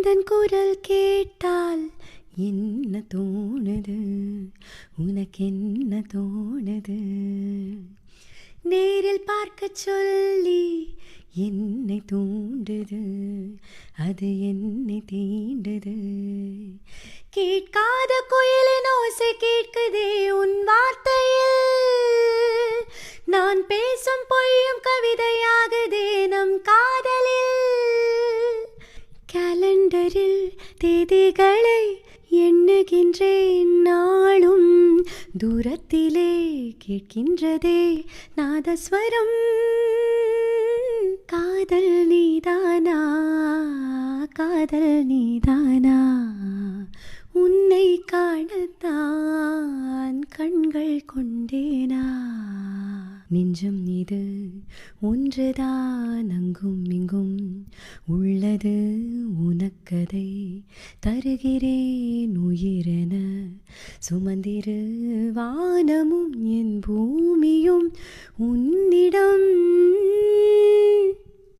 உந்தன் குரல் கேட்டால் என்ன தோணுது? உனக்கென்ன தோணுது? நேரில் பார்க்க சொல்லி என்னை தூண்டுது? அது என்னை தீண்டுது? கேட்காத குயிலின் ஓசை கேட்குதே உன் வார்த்தையில்? நான் பேசும் பொய்யும் கவிதையாக கேலண்டரில் தேதிகளை எண்ணுகின்றேன். நாளும் தூரத்திலே கேட்கின்றதே நாதஸ்வரம். காதல் நீதானா? காதல் நீதானா? உன்னை காணத்தான் கண்கள் கொண்டேனா? நெஞ்சம் இது ஒன்றுதான் அங்கும் இங்கும். உள்ளது உனக்கதை தருகிறேன் உயிரென. சுமந்திரு வானமும் என் பூமியும் உன்னிடம்